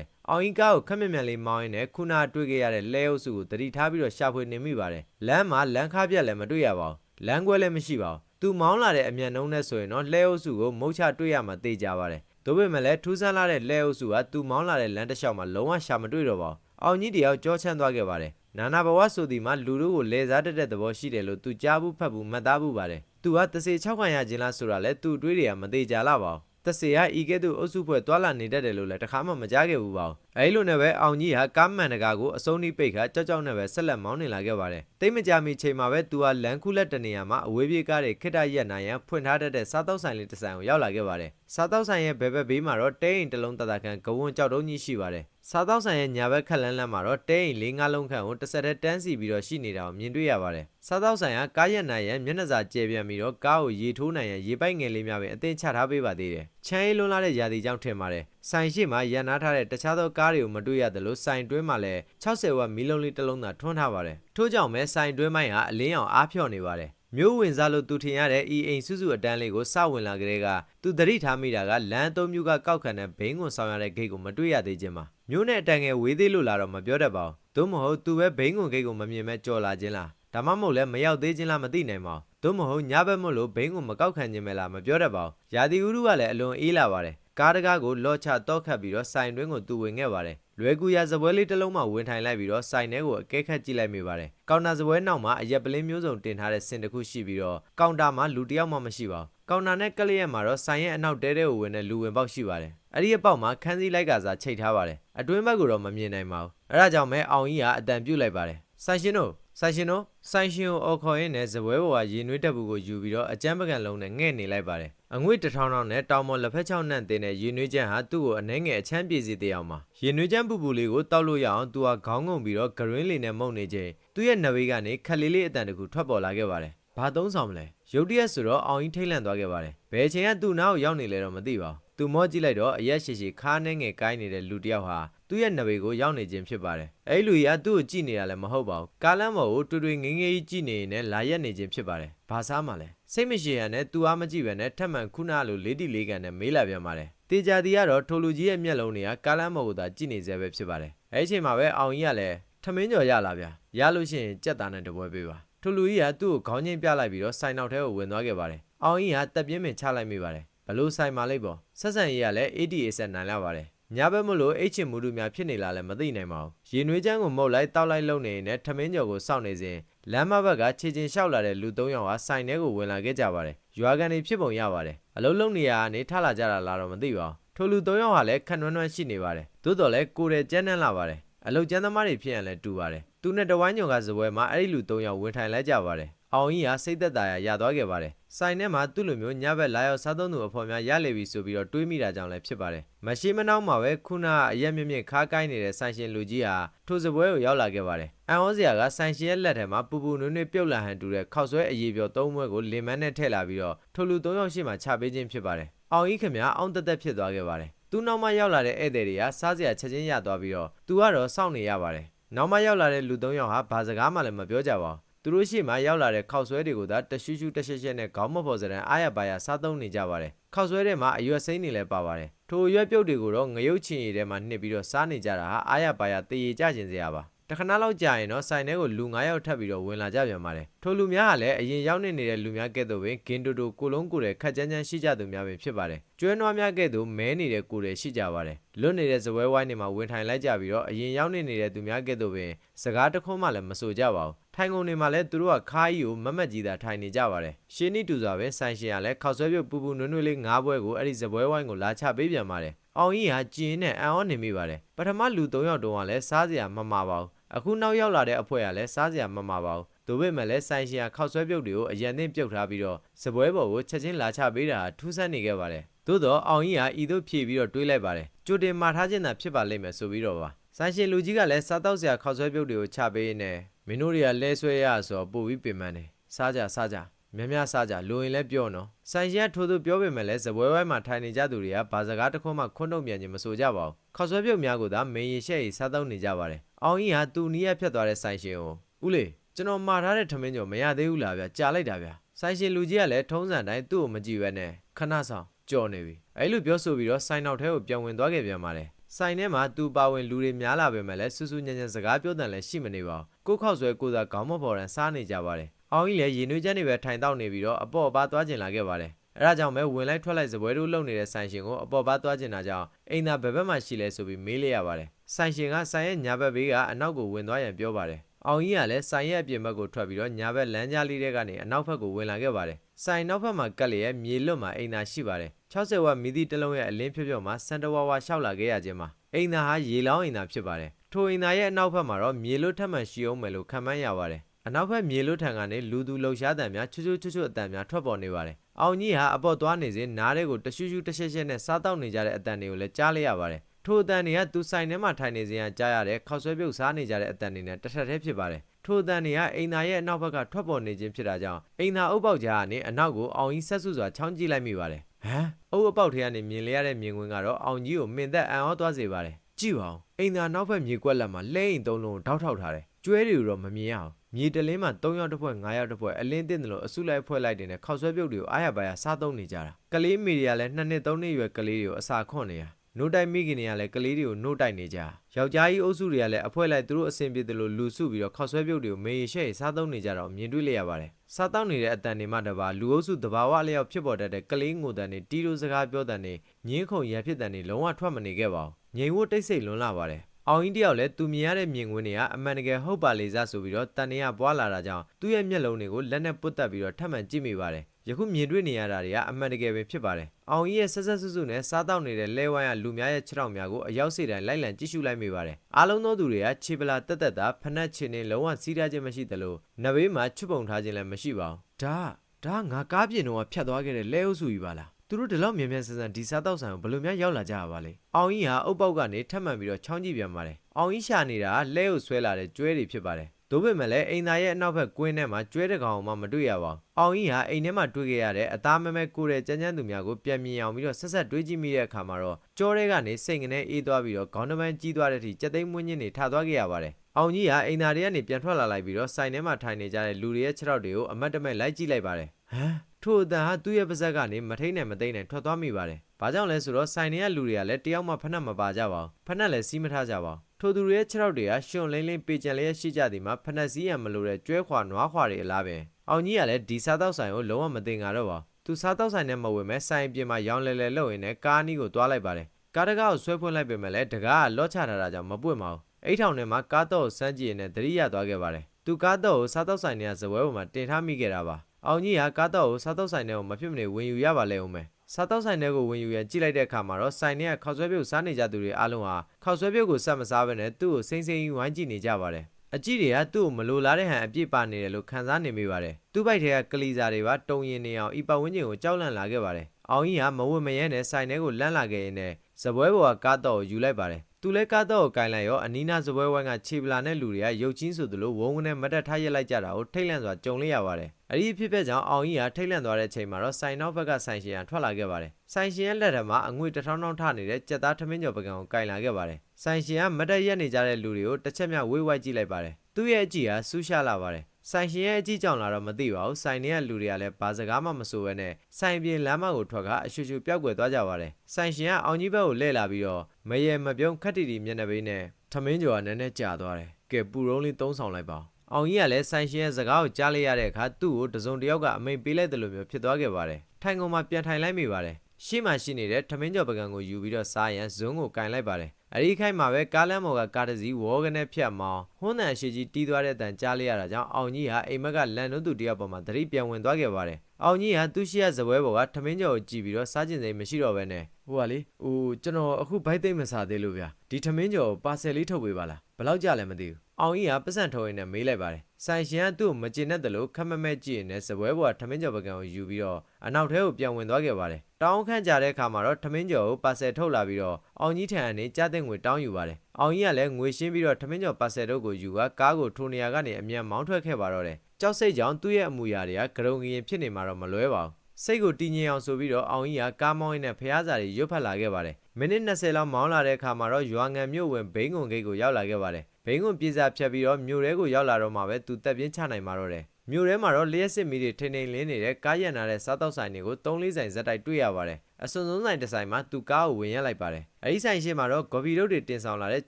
ယ်အောင်ကြီးကားကိုခက်မြက်မြက်လေးမောင်းရင်းနဲ့ခုနတွေ့ခဲ့ရတဲ့လဲအုပ်စုကိုတတိထားပြီးတော့ရှာဖွေနေမိပါတယ်လမ်းမှာလမ်းခါပြက်လည်းမတွေ့ရပါဘူးလမ်းကွဲလည်းမရှိပါဘူးသူမောင်းလာတဲ့အမြန်နှုံးနဲ့ဆိုရင်တော့လဲအုပ်စုကိုမုတ်ချတွေ့ရမှာသိကြပါတယ်ဒါပေမဲ့လည်းထူးဆန်းလာတဲ့လဲအုပ်စုကသူမောင်းလာတဲ့လမ်းတစ်လျှောက်မှာလုံးဝရှာမတွေ့တော့ပါဘူးအောင်ကြီးတယောက်ကြောချမ်းသွားခဲ့ပါတယ် နာနာဘဝဆိုဒီမှာလူတို့ကိုလဲစားတတ်တဲ့သဘောရှိတယ်လို့သူကြားဘူးဖတ်ဘူးမှတ်သားဘူးပါတယ်သူကတစေ6ခံရခြင်းလားဆိုတာလဲသူ့အတွေးတွေကမသေးကြလာပါဘူးတစေကဤကဲ့သို့အုပ်စုဖွဲ့တွာလာနေတတ်တယ်လို့လည်းတခါမှမကြားခဲ့ဘူးပါဘူးအဲဒီလိုနဲ့ပဲအောင်ကြီးဟာကားမှန်တကာကိုအစုံနှိပိတ်ခါကြောက်ကြောက်နဲ့ပဲဆက်လက်မောင်းနေလာခဲ့ပါတယ်တိတ်မကြမီချိန်မှာပဲသူဟာလန်ခုလက်တနေရာမှာအဝေးပြေးကားတွေခိတ္တရက်နိုင်ရန်ဖွင့်ထားတတ်တဲ့စားတောက်ဆိုင်လေးတစ်ဆိုင်ကိုရောက်လာခဲ့ပါတယ် စားတောက်ဆိုင်ရဲ့ဘယ်ဘက်ဘေးမှာတော့တဲအိမ်တစ်လုံးတတကန်ဂဝွန်ကြောက်တုံးကြီးရှိပါတယ်စားတောက်ဆိုင်ရဲ့ညာဘက်ခက်လန်းလန်းမှာတော့တဲအိမ်လေးငါးလုံးခန့်ကိုတစ်ဆက်တည်းတန်းစီပြီးတော့ရှိနေတာကိုမြင်တွေ့ရပါတယ်စားတောက်ဆိုင်ကကားရက်နိုင်ရန်မျက်နှာစာကျဲပြန့်ပြီးတော့ကားကိုရေထိုးနိုင်ရန်ရေပိုက်ငယ်လေးများပဲအသင်ချထားပေးပါသေးတယ်ချမ်းအေးလွန်းလာတဲ့ရာသီကြောင့်ထင်ပါတယ်ဆိုင်ရှိမှာရန်နာထားတဲ့တခြားသောကားတွေကိုမတွေ့ရသလိုဆိုင်တွင်းမှာလည်း60ဝက်မီလုံးလေးတစ်လုံးသာထွန်းထားပါတယ်ထို့ကြောင့်ပဲဆိုင်တွင်းပိုင်းဟာအလင်းအောင်အားဖြော့နေပါတယ် မျိုးဝင်စားလို့သူထင်ရတဲ့ဤအိမ်စုစုအတန်းလေးကိုစဝင်လာကြတဲ့ကသူသတိထားမိတာကလမ်းအသုံးမျိုးကကောက်ခံတဲ့ဘိန်းကွန်ဆောင်ရတဲ့ဂိတ်ကိုမတွေ့ရသေးခြင်းပါမျိုးနဲ့အတန်ငယ်ဝေးသေးလို့လာတော့မပြောတတ်ပါဘူးသို့မဟုတ်သူပဲဘိန်းကွန်ဂိတ်ကိုမမြင်မဲ့ကြော်လာခြင်းလားဒါမှမဟုတ်လည်းမရောက်သေးခြင်းလားမသိနိုင်ပါဘူးသို့မဟုတ်ညဘက်မို့လို့ဘိန်းကိုမကောက်ခံခြင်းပဲလားမပြောတတ်ပါဘူးရာသီဥတုကလည်းအလွန်အေးလာပါတယ်ကားတကားကိုလော့ချတော့ခတ်ပြီးတော့ဆိုင်တွင်းကိုသူဝင်ခဲ့ပါတယ် လွယ်ကူရာစပွဲလေးတစ်လုံးမှဝင်ထိုင်လိုက်ပြီးတော့ဆိုင်ထဲကိုအကဲခတ်ကြည့်လိုက်မိပါတယ်ကောင်တာစပွဲနောက်မှာအရက်ပလင်းမျိုးစုံတင်ထားတဲ့စင်တစ်ခုရှိပြီးတော့ကောင်တာမှာလူတစ်ယောက်မှမရှိပါဘူးကောင်တာနဲ့ကလျက်မှာတော့ဆိုင်ရဲ့အနောက်တဲတဲကိုဝင်တဲ့လူဝင်ပေါက်ရှိပါတယ်အဲ့ဒီအပေါက်မှာခန်းစည်းလိုက်ကစားချိတ်ထားပါတယ်အတွင်းဘက်ကိုတော့မမြင်နိုင်ပါဘူးအဲ့ဒါကြောင့်မဲအောင်ကြီးကအတန်ပြုတ်လိုက်ပါတယ်ဆိုင်ရှင်တို့ ဆိုင်ရှင်တို့ဆိုင်ရှင်ကိုအော်ခေါ်ရင်းနဲ့ဇပွဲပေါ်ကရင်နွေးတက်ဘူးကိုယူပြီးတော့အကြမ်းပကံလုံးနဲ့ငဲ့နေလိုက်ပါတယ်အငွေ့တစ်ထောင်ထောင်နဲ့တောင်ပေါ်လက်ဖက်ချောင်းနဲ့တင်းတဲ့ရင်နွေးချမ်းဟာသူ့ကိုအနှဲငယ်အချမ်းပြေစီတဲ့အောင်မှာရင်နွေးချမ်းပူပူလေးကိုတောက်လို့ရအောင်သူကခေါင်းငုံပြီးတော့ဂရင်းလေးနဲ့မှုန်နေချိန်သူ့ရဲ့နဘေးကနေခက်လေးလေးအတန်တကူထွက်ပေါ်လာခဲ့ပါတယ်ဘာသုံးဆောင်မလဲရုတ်တရက်ဆိုတော့အောင်ကြီးထိတ်လန့်သွားခဲ့ပါတယ်ဘယ်အချိန်ကသူ့နားကိုရောက်နေလဲတော့မသိပါဘူးသူမောကြည့်လိုက်တော့အရက်ရှိရှိခါးနှဲငယ်ကိုင်းနေတဲ့လူတစ်ယောက်ဟာ သူ့ရဲ့နဘေကိုရောက်နေခြင်းဖြစ်ပါတယ်။အဲဒီလူကြီးကသူ့ကိုကြည့်နေတာလည်းမဟုတ်ပါဘူး။ကားလမ်းပေါ်ကိုတွေ့တွေ့ငင်းငယ်ကြီးကြည့်နေရင်လည်းလာရက်နေခြင်းဖြစ်ပါတယ်။ဘာစားမှလဲ။စိတ်မရှိရနဲ့သူအားမကြည့်ပဲနဲ့ထက်မှန်ခုနလိုလေးတီလေးကန်နဲ့မေးလာပြန်ပါတယ်။တေချာတီကတော့ထိုလူကြီးရဲ့မျက်လုံးတွေကကားလမ်းပေါ်ကိုသာကြည့်နေစေပဲဖြစ်ပါတယ်။အဲဒီအချိန်မှာပဲအောင်ကြီးကလည်းထမင်းကြော်ရလာဗျာ။ရလို့ရှိရင်ကြက်သားနဲ့တပွဲပေးပါ။ထိုလူကြီးကသူ့ကိုခေါင်းချင်းပြလိုက်ပြီးတော့ဆိုင်နောက်ထဲကိုဝင်သွားခဲ့ပါတယ်။အောင်ကြီးကတက်ပြင်းပင်ချလိုက်မိပါတယ်။ဘလို့ဆိုင်မှာလိုက်ပေါ့ဆက်ဆံရေးကလည်း ADA ဆက်နိုင်လာပါတယ် ညဘက်မလို့အိတ်ချင်မှုတို့များဖြစ်နေလားလည်းမသိနိုင်ပါဘူးရင်နွေးချမ်းကိုမုတ်လိုက်တောက်လိုက်လုံနေနဲ့ထမင်းကြော်ကိုစောင့်နေစဉ်လမ်းမဘက်ကခြေချင်းလျှောက်လာတဲ့လူ၃ယောက်ဟာဆိုင်ထဲကိုဝင်လာခဲ့ကြပါတယ်ရွာကန်တွေဖြစ်ပုံရပါတယ်အလုံးလုံးနေရကနေထလာကြတာလားတော့မသိပါဘူးထိုလူ၃ယောက်ဟာလည်းခက်နွမ်းနွမ်းရှိနေပါတယ်သို့တော်လည်းကိုယ်တယ်ကြမ်းတမ်းလာပါတယ်အလုတ်ကျန်းသမားတွေဖြစ်ရင်လည်းတူပါတယ်သူနဲ့တဝိုင်းညုံကဇပွဲမှာအဲ့ဒီလူ၃ယောက်ဝင်ထိုင်လိုက်ကြပါတယ်အောင်ကြီးဟာစိတ်သက်သာရာရသွားခဲ့ပါတယ်။ ဆိုင်ထဲမှာသူ့လိုမျိုးညဘက်လာရောက်စားသုံးသူအဖော်များရလေပြီဆိုပြီးတော့တွေးမိတာကြောင့်လည်းဖြစ်ပါတယ်။မရှိမနှောင်းမှာပဲခုနကအရက်မြင့်မြင့်ခါးကိုင်းနေတဲ့ဆိုင်ရှင်လူကြီးဟာထိုစပွဲကိုရောက်လာခဲ့ပါတယ်။အန်ဩစရာကဆိုင်ရှင်ရဲ့လက်ထဲမှာပူပူနွေ့နွေ့ပြုတ်လာဟန်တူတဲ့ခောက်ဆွဲအရေးပြောသုံးမွဲကိုလင်မန်းနဲ့ထည့်လာပြီးတော့ထိုလူ၃ယောက်ရှိမှချပေးခြင်းဖြစ်ပါတယ်။အောင်ကြီးခင်ဗျာအောင်တက်တက်ဖြစ်သွားခဲ့ပါတယ်။သူ့နောက်မှရောက်လာတဲ့ဧည့်သည်တွေကစားစရာချက်ချင်းရသွားပြီးတော့သူကတော့စောင့်နေရပါတယ်။နောက်မှရောက်လာတဲ့လူ၃ယောက်ဟာဘာစကားမှလည်းမပြောကြပါဘူး သူတို့ရှိမှရောက်လာတဲ့ခောက်ဆွဲတွေကိုသာတရှူးရှူးတရှက်ရှက်နဲ့ခေါင်းမဖော်စရန်အားရပါရစားသုံးနေကြပါတယ်ခောက်ဆွဲထဲမှာအရွက်စိမ့်နေလဲပါပါတယ်ထိုအရွက်ပြုတ်တွေကိုတော့ငရုတ်ချင်ရည်ထဲမှာနှစ်ပြီးတော့စားနေကြတာဟာအားရပါရတည်ရကြခြင်းစရာပါတခဏလောက်ကြာရင်တော့ဆိုင်ထဲကိုလူ9ယောက်ထပ်ပြီးတော့ဝင်လာကြပြန်ပါတယ်ထိုလူများကလည်းအရင်ရောက်နေနေတဲ့လူများကဲ့သို့ပင်ဂင်တိုတိုကိုလုံးကိုယ်တဲ့ခက်ကြမ်းကြမ်းရှိကြသူများပင်ဖြစ်ပါတယ်ကျွဲနွားများကဲ့သို့မဲနေတဲ့ကိုယ်တွေရှိကြပါတယ်လွတ်နေတဲ့ဇပွဲဝိုင်းတွေမှာဝင်ထိုင်လိုက်ကြပြီးတော့အရင်ရောက်နေနေတဲ့သူများကဲ့သို့ပင်စကားတခွန်းမှလည်းမဆိုကြပါဘူး ထိုင်ကုန်တွေမှာလည်းသူတို့ကခါးကြီးကိုမမက်ကြီးသာထိုင်နေကြပါတယ်ရှင်းနီတူစွာပဲဆိုင်ရှင်ကလည်းခောက်ဆွဲပြုတ်ပူပူနွေ့နွေ့လေးငါးဘွဲကိုအဲ့ဒီဇပွဲဝိုင်းကိုလာချပေးပြန်ပါတယ်အောင်ကြီးဟာကျင်းနဲ့အန်အောနေမိပါတယ်ပထမလူ၃ယောက်တုန်းကလည်းစားစရာမမှာပါဘူးအခုနောက်ရောက်လာတဲ့အဖွဲ့ကလည်းစားစရာမမှာပါဘူးဒါပေမဲ့လည်းဆိုင်ရှင်ကခောက်ဆွဲပြုတ်တွေကိုအရန်သိပြုတ်ထားပြီးတော့စပွဲပေါ်ကိုချက်ချင်းလာချပေးတာထူးဆန်းနေခဲ့ပါတယ်သို့တော့အောင်ကြီးကဤသို့ဖြည့်ပြီးတော့တွေးလိုက်ပါတယ်ကြိုတင်မှာထားခြင်းသာဖြစ်ပါလိမ့်မယ်ဆိုပြီးတော့ပါဆိုင်ရှင်လူကြီးကလည်းစားတော့စရာခောက်ဆွဲပြုတ်တွေကိုချပေးရင်းနဲ့ မင်းတို့တွေကလဲဆွဲရဆိုတော့ပို့ပြီးပြင်ပန်းတယ်စားကြစားကြမြများစားကြလိုရင်လည်းပြောနော်ဆိုင်ရှင်ကထိုးသူပြောပေမဲ့လည်းဇပွဲဝိုင်းမှာထိုင်နေကြသူတွေကဘာစကားတစ်ခုမှခွန်းတုံပြန်ခြင်းမဆိုကြပါဘူးခောက်ဆွဲပြုတ်များကသာမင်းရရှက်ရီစားတော့နေကြပါတယ်အောင်ကြီးဟာသူ့နီးရဖြတ်သွားတဲ့ဆိုင်ရှင်ကိုဦးလေးကျွန်တော်မှာထားတဲ့ထမင်းကြော်မရသေးဘူးလားဗျာကြာလိုက်တာဗျာစဆိုင်ရှင်လူကြီးကလည်းထုံးစံတိုင်းသူ့ကိုမကြည့်ပဲနဲ့ခဏဆောင်ကြော်နေပြီအဲ့လိုပြောဆိုပြီးတော့ဆိုင်နောက်ထဲကိုပြန်ဝင်သွားခဲ့ပြန်ပါတယ်ဆိုင်ထဲမှာသူပါဝင်လူတွေများလာပေမဲ့လည်းစူးစူးညံ့ညံ့စကားပြောတဲ့လည်းရှိမနေပါဘူး ကိုခောက်ဆွဲကိုသာခေါင်းမပေါ်ရန်စားနေကြပါတယ်အောင်ကြီးလည်းရေနွေးချမ်းတွေပဲထိုင်တောက်နေပြီးတော့အပေါ်အပါသွားကျင်လာခဲ့ပါတယ်အဲဒါကြောင့်ပဲဝင်လိုက်ထွက်လိုက်စပွဲတို့လုံနေတဲ့ဆိုင်ရှင်ကိုအပေါ်ပါသွားကျင်တာကြောင့်အိမ်သာဘယ်ဘက်မှရှိလဲဆိုပြီးမေးလိုက်ရပါတယ်ဆိုင်ရှင်ကဆိုင်ရဲ့ညာဘက်ဘေးကအနောက်ကိုဝင်သွားရန်ပြောပါတယ်အောင်ကြီးကလည်းဆိုင်ရဲ့အပြင်ဘက်ကိုထွက်ပြီးတော့ညာဘက်လမ်းကြားလေးတွေကနေအနောက်ဘက်ကိုဝင်လာခဲ့ပါတယ်ဆိုင်နောက်ဘက်မှာကက်လျက်မြေလွတ်မှာအိမ်သာရှိပါတယ်60ဝက်မီဒီတစ်လုံးရဲ့အလင်းဖြော့ဖြော့မှာစန်တဝါဝါရှောက်လာခဲ့ရခြင်းမှာအိမ်သာဟာရေလောင်းအိမ်သာဖြစ်ပါတယ် ထိုအိမ်သာရဲ့အနောက်ဘက်မှာတော့မြေလွတ်ထက်မှန်ရှိအောင်မယ်လို့ခံမှန်းရပါတယ်အနောက်ဘက်မြေလွတ်ထံကနေလူသူလှုပ်ရှားတံများချွတ်ချွတ်ချွတ်ချွတ်အတံများထွက်ပေါ်နေပါတယ်အောင်ကြီးဟာအပေါ်သွားနေစဉ်နားထဲကိုတရှူးရှူးတရှက်ရှက်နဲ့စားတောက်နေကြတဲ့အတန်တွေကိုလည်းကြားလိုက်ရပါတယ်ထိုအတန်တွေကသူဆိုင်ထဲမှာထိုင်နေစဉ်ကကြားရတဲ့ခောက်ဆွဲပြုတ်စားနေကြတဲ့အတန်တွေနဲ့တစ်ထပ်တည်းဖြစ်ပါတယ်ထိုအတန်တွေကအိမ်သာရဲ့အနောက်ဘက်ကထွက်ပေါ်နေခြင်းဖြစ်တာကြောင့်အိမ်သာအုပ်ပေါက်ကြားကနေအနောက်ကိုအောင်ကြီးဆက်ဆုစွာချောင်းကြည့်လိုက်မိပါတယ်ဟမ်အုပ်အပေါက်ထဲကနေမြင်လေရတဲ့မြင်ကွင်းကတော့အောင်ကြီးကိုမင်သက်အံ့ဩသွားစေပါတယ် ကြည့်ပါဦးအိမ်သာနောက်ဘက်မြေကွက်လက်မှာလဲအိမ်သုံးလုံးကိုထောက်ထောက်ထားတယ်ကျွဲတွေကိုတော့မမြင်ရအောင်မြေတလင်းမှာ3ယောက်တစ်ဖွဲ့5ယောက်တစ်ဖွဲ့အလင်းတင်တယ်လို့အစုလိုက်ဖွဲ့လိုက်တင်တဲ့ခောက်ဆွဲပြုတ်တွေကိုအားရပါရစားသုံးနေကြတာကလေးမီဒီယာလည်း2နှစ်3နှစ်ရွယ်ကလေးတွေကိုအစာခွန့်နေရနို့တိုက်မိခင်တွေကလည်းကလေးတွေကိုနို့တိုက်နေကြယောက်ျားကြီးအုပ်စုတွေကလည်းအဖွဲလိုက်သူတို့အဆင်ပြေတယ်လို့လူစုပြီးတော့ခောက်ဆွဲပြုတ်တွေကိုမေးရရှဲ့စားသုံးနေကြတော့မြင်တွေ့လိုက်ရပါတယ်စားတောက်နေတဲ့အတန်တွေမှတပါလူအုပ်စုတဘာဝအလျောက်ဖြစ်ပေါ်တတ်တဲ့ကလေးငိုတန်တွေတီးတို့စကားပြောတန်တွေညင်းခုန်ရံဖြစ်တန်တွေလုံးဝထွက်မနေခဲ့ပါဘူး ငြိမ်ဝတ်တိတ်ဆိတ်လွန်လာပါတယ်အောင်ကြီးတယောက်လည်းသူမြင်ရတဲ့မြင်ကွင်းတွေကအမှန်တကယ်ဟုတ်ပါလေစားဆိုပြီးတော့တန်နေရပွားလာတာကြောင့်သူ့ရဲ့မျက်လုံးတွေကိုလက်နဲ့ပုတ်တက်ပြီးတော့ထပ်မံကြည့်မိပါတယ်ယခုမြင်တွေ့နေရတာတွေကအမှန်တကယ်ပဲဖြစ်ပါတယ်အောင်ကြီးရဲ့ဆက်ဆက်ဆုစုနဲ့စားတောက်နေတဲ့လဲဝိုင်းရလူများရဲ့ခြေထောက်များကိုအရောက်စေတိုင်းလိုက်လံကြည့်ရှုလိုက်မိပါတယ်အားလုံးသောသူတွေကခြေပလာတက်တက်တာဖနက်ချင်နေလုံးဝစီးထားခြင်းမရှိသလိုနဘေးမှာချွတ်ပုံထားခြင်းလည်းမရှိပါဘူးဒါဒါငါကားပြင်တော့ဖြတ်သွားခဲ့တဲ့လဲအုပ်စုကြီးပါလား သူတို့ဒီလောက်မြန်မြန်ဆန်ဆန်ဒီစားတောက်ဆန်ကိုဘယ်လိုများရောက်လာကြရပါလဲအောင်ကြီးဟာအုပ်ပေါက်ကနေထပ်မံပြီးတော့ချောင်းကြည့်ပြန်ပါတယ်အောင်ကြီးရှာနေတာကလဲကိုဆွဲလာတဲ့ကျွဲတွေဖြစ်ပါတယ်။သို့ပေမဲ့လည်းအိမ်သားရဲ့အနောက်ဘက်ကွင်းထဲမှာကျွဲတစ်ကောင်မှမတွေ့ရပါဘူး။အောင်ကြီးဟာအိမ်ထဲမှာတွေ့ခဲ့ရတဲ့အသားမဲမဲကိုတဲ့ကြမ်းကြမ်းသူများကိုပြန်မြင်အောင်ပြီးတော့ဆက်ဆက်တွေးကြည့်မိတဲ့အခါမှာတော့ကြောထဲကနေစိတ်ငနဲ့အေးသွားပြီးတော့ခေါင်းတစ်ပန်းကြီးသွားတဲ့အထိကြက်သိမ်းမွင်းချင်းတွေထသွားခဲ့ရပါတယ်။အောင်ကြီးဟာအိမ်သားတွေကနေပြန်ထွက်လာလိုက်ပြီးတော့စိုင်ထဲမှာထိုင်နေကြတဲ့လူတွေရဲ့ခြေထောက်တွေကိုအမတ်တမဲ့လိုက်ကြည့်လိုက်ပါတယ်။ဟမ် ထို့အတန်ဟာသူ့ရဲ့ပါဇက်ကနေမထိန်နဲ့မသိမ့်နဲ့ထွက်သွားမိပါတယ်။ဘာကြောင့်လဲဆိုတော့ဆိုင်တွေကလူတွေကလည်းတယောက်မှဖက်နှက်မပါကြပါဘူး။ဖက်နှက်လည်းစီးမထားကြပါဘူး။ထိုသူတွေရဲ့ခြေထောက်တွေကရှင်လင်းလင်းပေကြံလျက်ရှိကြသည်မှာဖက်နှက်စည်းရံမလို့တဲ့ကျွဲခွာနွားခွာတွေအလားပင်။အောင်ကြီးကလည်းဒီစားတော့ဆိုင်ကိုလုံးဝမသိငါတော့ပါဘူး။သူစားတော့ဆိုင်နဲ့မဝင်မဲ့ဆိုင်ပြင်မှာရောင်းလဲလဲလှုပ်ရင်းနဲ့ကားနီးကိုတွားလိုက်ပါတယ်။ကားတကားကိုဆွဲဖွင့်လိုက်ပေမဲ့လည်းတကားကလော့ချထားတာကြောင့်မပွင့်ပါဘူး။အိတ်ထောင်ထဲမှာကားတော့ကိုစမ်းကြည့်ရင်းနဲ့သတိရသွားခဲ့ပါတယ်။သူကားတော့ကိုစားတော့ဆိုင်နဲ့ဇပွဲပေါ်မှာတင်ထားမိခဲ့တာပါ။ အောင်ကြီးကကားတော့ကိုစားတော့ဆိုင်ထဲကိုမဖြစ်မနေဝင်ယူရပါလဲဦးမယ်။စားတော့ဆိုင်ထဲကိုဝင်ယူရန်ကြည့်လိုက်တဲ့အခါမှာတော့ဆိုင်ထဲကခောက်ဆွဲပြုတ်စားနေကြသူတွေအားလုံးဟာခောက်ဆွဲပြုတ်ကိုစက်မစားဘဲနဲ့သူ့ကိုစိမ့်စိမ့်ဝိုင်းကြည့်နေကြပါတယ်။အကြည့်တွေကသူ့ကိုမလိုလားတဲ့ဟန်အပြစ်ပါနေတယ်လို့ခံစားနေမိပါတယ်။သူ့ဘိုက်ထဲကကလီစာတွေပါတုံရင်နေအောင်ဤပတ်ဝန်းကျင်ကိုကြောက်လန့်လာခဲ့ပါတယ်။အောင်ကြီးကမဝတ်မရဲနဲ့ဆိုင်ထဲကိုလန့်လာခဲ့ရင်းနဲ့ ဇပွဲပေါ်ကကားတော့ကိုယူလိုက်ပါတယ်။သူလဲကားတော့ကိုကင်လိုက်ရောအနီးနားဇပွဲဝိုင်းကခြေပလာနဲ့လူတွေကရုပ်ချင်းဆိုသလိုဝုန်းကနေမတ်တက်ထားရက်လိုက်ကြတာကိုထိတ်လန့်စွာကြုံလိုက်ရပါတယ်။အဲ့ဒီဖြစ်ဖြစ်ကြောင့်အောင်ကြီးကထိတ်လန့်သွားတဲ့အချိန်မှာတော့ဆိုင်နောက်ဘက်ကဆိုင်ရှင်ကထွက်လာခဲ့ပါတယ်။ဆိုင်ရှင်ရဲ့လက်ထက်မှာအငွေတစ်ထောင်ထောင်ထနေတဲ့ကြက်သားထမင်းကျော်ပကံကိုကင်လာခဲ့ပါတယ်။ဆိုင်ရှင်ကမတ်တက်ရက်နေကြတဲ့လူတွေကိုတစ်ချက်မြဝေးဝိုက်ကြည့်လိုက်ပါတယ်။သူ့ရဲ့အကြည့်ဟာဆူးရှာလာပါတယ်။ ဆိုင်ရှင်ရဲ့အကြည့်ကြောင့်လာတော့မသိပါဘူး။ဆိုင်နေတဲ့လူတွေကလည်းဘာစကားမှမဆိုဘဲနဲ့ဆိုင်ပြင်လမ်းမကိုထွက်ကအရှူရှူပျောက်ကွယ်သွားကြပါတယ်။ဆိုင်ရှင်ကအောင်ကြီးဘက်ကိုလှည့်လာပြီးတော့မရေမပြုံးခက်တီတီမျက်နှာပေးနဲ့ထမင်းကျော်ကနည်းနည်းကြာသွားတယ်။ကဲပူရုံးလေးသုံးဆောင်လိုက်ပါဦး။အောင်ကြီးကလည်းဆိုင်ရှင်ရဲ့စကားကိုကြားလိုက်ရတဲ့အခါသူ့ကိုတစုံတစ်ယောက်ကအမိန်ပေးလိုက်တယ်လို့မျိုးဖြစ်သွားခဲ့ပါတယ်။ထိုင်ကုန်မှာပြန်ထိုင်လိုက်မိပါတယ်။ရှေ့မှာရှိနေတဲ့ထမင်းကျော်ပကံကိုယူပြီးတော့စားရန်ဇွန်းကိုကင်လိုက်ပါတယ်။ အဲဒီခိုက်မှာပဲကားလမ်းပေါ်ကကားတစ်စီးဝေါ်ကနေဖြတ်မောင်းဟွန်းတန်အရှိကြီးတီးသွားတဲ့အတန်ကြားလိုက်ရတာကြောင့်အောင်ကြီးဟာအိမ်မက်ကလန်တွန်းသူတယောက်ပေါ်မှာသတိပြန်ဝင်သွားခဲ့ပါတယ်။အောင်ကြီးဟာသူ့ရှိရဇပွဲပေါ်ကထမင်းကျော်ကိုကြည့်ပြီးတော့စားကျင်စိမ်မရှိတော့ဘဲနဲ့ဟိုကလေဟိုကျွန်တော်အခုဘိုက်သိမ့်မစားသေးလို့ဗျာဒီထမင်းကျော်ကိုပါဆယ်လေးထုတ်ပေးပါလားဘယ်လောက်ကြလဲမသိဘူး အောင်ကြီးကပတ်စံထုတ်ရင်းနဲ့မေးလိုက်ပါတယ်ဆိုင်ရှင်ကသူ့ကိုမကျင်တတ်တယ်လို့ခက်မက်မက်ကြည့်နေစပွဲပေါ်ကထမင်းကျော်ပကံကိုယူပြီးတော့အနောက်ထဲကိုပြန်ဝင်သွားခဲ့ပါတယ်တောင်းခန့်ကြတဲ့အခါမှာတော့ထမင်းကျော်ကိုပါဆယ်ထုတ်လာပြီးတော့အောင်ကြီးထံကနေကြားတဲ့ငွေတောင်းယူပါတယ်အောင်ကြီးကလည်းငွေရှင်းပြီးတော့ထမင်းကျော်ပါဆယ်တို့ကိုယူကကားကိုထိုနေရာကနေအမြန်မောင်းထွက်ခဲ့ပါတော့တယ်ကြောက်စိတ်ကြောင့်သူ့ရဲ့အမူအရာတွေကဂရုငရင်ဖြစ်နေမှာတော့မလွဲပါဘူးစိတ်ကိုတည်ငြိမ်အောင်ဆိုပြီးတော့အောင်ကြီးကကားမောင်းရင်းနဲ့ဖျားစာတွေရွတ်ဖတ်လာခဲ့ပါတယ်မိနစ်20လောက်မောင်းလာတဲ့အခါမှာတော့ရွာငံမြို့ဝင်ဘိန်းကုံဂိတ်ကိုရောက်လာခဲ့ပါတယ် ဘိန်းကုံပြေစာဖြတ်ပြီးတော့မြို့ထဲကိုရောက်လာတော့မှပဲသူတက်ပြင်းချနိုင်မှာတော့တယ်မြို့ထဲမှာတော့လျှက်စစ်မီတွေထိန်ထိန်လင်းနေတဲ့ကားရက်နာတဲ့စားတောက်ဆိုင်တွေကို၃လေးဆိုင်ဇက်တိုက်တွေ့ရပါတယ် အစွန်ဆုံးဆိုင်တစ်ဆိုင်မှာသူကားကိုဝင်ရက်လိုက်ပါတယ်အဲဒီဆိုင်ရှိမှာတော့ဂေါ်ဖီတို့တွေတင်ဆောင်လာတဲ့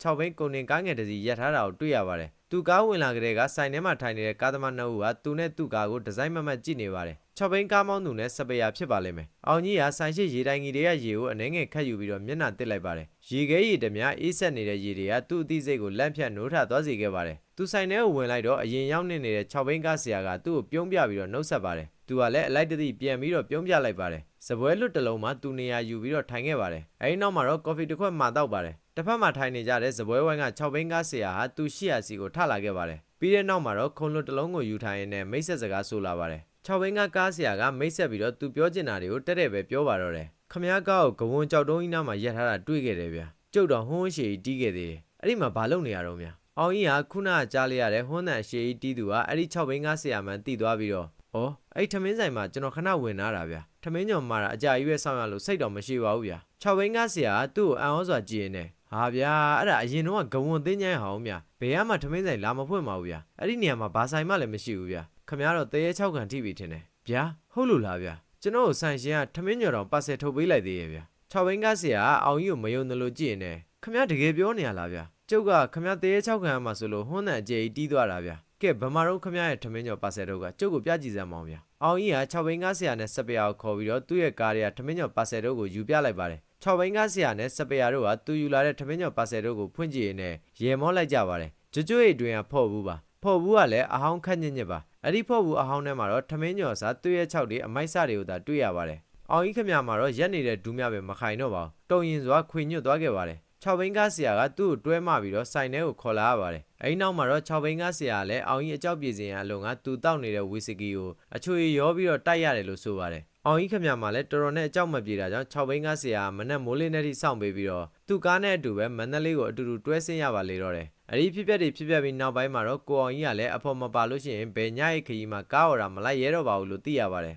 6ဘိန်းကုန်တင်ကားငယ်တစ်စီးရပ်ထားတာကိုတွေ့ရပါတယ်သူကားဝင်လာကြတဲ့ကဆိုင်ထဲမှာထိုင်နေတဲ့ကားသမားနှစ်ဦးကသူနဲ့သူ့ကားကိုဒီဇိုင်းမမတ်ကြည့်နေပါတယ်6ဘိန်းကားမောင်းသူနဲ့စပယ်ယာဖြစ်ပါလိမ့်မယ်အောင်ကြီးကဆိုင်ရှိရေတိုင်ကြီးတွေကရေကိုအနေငယ်ခတ်ယူပြီးတော့မျက်နှာတစ်လိုက်ပါတယ်ရေခဲရေတများအေးဆက်နေတဲ့ရေတွေကသူ့အသိစိတ်ကိုလန့်ဖြတ်နိုးထသွားစေခဲ့ပါတယ်သူဆိုင်ထဲကိုဝင်လိုက်တော့အရင်ရောက်နေနေတဲ့6ဘိန်းကားဆရာကသူ့ကိုပြုံးပြပြီးတော့နှုတ်ဆက်ပါတယ်သူကလည်းအလိုက်တသိပြန်ပြီးတော့ပြုံးပြလိုက်ပါတယ်စပွဲလွတ်တစ်လုံးမှာသူနေရာယူပြီးတော့ထိုင်ခဲ့ပါတယ်အဲဒီနောက်မှာတော့ကော်ဖီတစ်ခွက်မှတောက်ပါတယ်တစ်ဖက်မှာထိုင်နေကြတဲ့စပွဲဝိုင်းက6ဘိန်းကားဆရာဟာသူရှိရာစီကိုထလာခဲ့ပါတယ်ပြီးတဲ့နောက်မှာတော့ခုံလွတ်တစ်လုံးကိုယူထိုင်ရင်းနဲ့မိတ်ဆက်စကားဆိုလာပါတယ်6ဘိန်းကကားဆရာကမိတ်ဆက်ပြီးတော့သူပြောချင်တာတွေကိုတက်တဲ့ပဲပြောပါတော့တယ်ခမ ्या ကားကိုဂဝွန်ကြောက်တုံးကြီးနားမှာရက်ထားတာတွေ့ခဲ့တယ်ဗျာကျုပ်တော့ဟွန်းရှည်ကြီးတီးခဲ့သေးတယ်အဲ့ဒီမှာဘာလုပ်နေရတော့ဗျာအောင်ကြီးကခုနကကြားလိုက်ရတဲ့ဟွန်းတန်ရှည်ကြီးတီးသူကအဲ့ဒီ6ဘိန်းကဆရာမှန်တီးသွားပြီးတော့ ဩအဲ့ထမင်းဆိုင်မှာကျွန်တော်ခဏဝင်လာတာဗျာထမင်းညော်မှာတာအကြာကြီးပဲဆောင်ရလို့စိတ်တော့မရှိပါဘူးဗျာခြောက်ဝင်းကားဆရာကသူ့ကိုအံ့ဩစွာကြည့်နေတယ်ဟာဗျာအဲ့ဒါအရင်တော့ကဂဝန်သိန်းချိုင်းဟောင်းဗျာဘယ်ကမှထမင်းဆိုင်လာမဖွင့်ပါဘူးဗျာအဲ့ဒီနေရာမှာဘာဆိုင်မှလည်းမရှိဘူးဗျာခမရတော့တရေ6ခံထိပြီထင်တယ်ဗျာဟုတ်လို့လားဗျာကျွန်တော်ဆန်ရှင်ကထမင်းညော်တော်ပါဆယ်ထုတ်ပေးလိုက်သေးရဲ့ဗျာခြောက်ဝင်းကားဆရာကအောင်ကြီးကိုမယုံတယ်လို့ကြည့်နေတယ်ခမရတကယ်ပြောနေရလားဗျာကျုပ်ကခမရတရေ6ခံရမှာဆိုလို့ဟွန်းတဲ့အကျေကြီးတီးသွားတာဗျာ ကဲဗမာတို့ခမ ्या ရဲ့ထမင်းညော်ပတ်စက်တို့ကကျုပ်ကိုပြကြည့်စမ်းမအောင်ဗျာအောင်ကြီးက6ဘိန်းကဆရာနဲ့စပယ်ယာကိုခေါ်ပြီးတော့သူ့ရဲ့ကားတွေကထမင်းညော်ပတ်စက်တို့ကိုယူပြလိုက်ပါတယ်6ဘိန်းကဆရာနဲ့စပယ်ယာတို့ကသူယူလာတဲ့ထမင်းညော်ပတ်စက်တို့ကိုဖွင့်ကြည့်ရင်းနဲ့ရေမောလိုက်ကြပါတယ်ကျွတ်ကျွတ်အတွင်ကဖော့ဘူးပါဖော့ဘူးကလည်းအဟောင်းခက်ညစ်ညစ်ပါအဲ့ဒီဖော့ဘူးအဟောင်းထဲမှာတော့ထမင်းညော်စားသူ့ရဲ့6တွေအမိုက်စတွေကိုသာတွေ့ရပါတယ်အောင်ကြီးခမရမှာတော့ရက်နေတဲ့ဒူးမြပဲမခိုင်တော့ပါဘူးတုံရင်စွာခွေညွတ်သွားခဲ့ပါတယ် 6ဘိန်းကားဆရာကသူ့ကိုတွဲမပြီးတော့စိုင်ထဲကိုခေါ်လာရပါတယ်အဲဒီနောက်မှာတော့6ဘိန်းကားဆရာကလည်းအောင်ကြီးအကြောက်ပြေစင်ရအလုံးကသူတောက်နေတဲ့ဝီစကီကိုအချွေရောပြီးတော့တိုက်ရတယ်လို့ဆိုပါတယ်အောင်ကြီးခမရမှာလည်းတော်တော်နဲ့အကြောက်မပြေတာကြောင့်6ဘိန်းကားဆရာကမနဲ့မိုးလေးနဲ့ထိစောင့်ပေးပြီးတော့သူ့ကားနဲ့အတူပဲမန္တလေးကိုအတူတူတွဲဆင်းရပါလေတော့တယ်အဲ့ဒီဖြစ်ပျက်တွေဖြစ်ပျက်ပြီးနောက်ပိုင်းမှာတော့ကိုအောင်ကြီးကလည်းအဖို့မပါလို့ရှိရင်ဘယ်ညရဲ့ခရီးမှာကားော်တာမလိုက်ရဲတော့ပါဘူးလို့သိရပါတယ်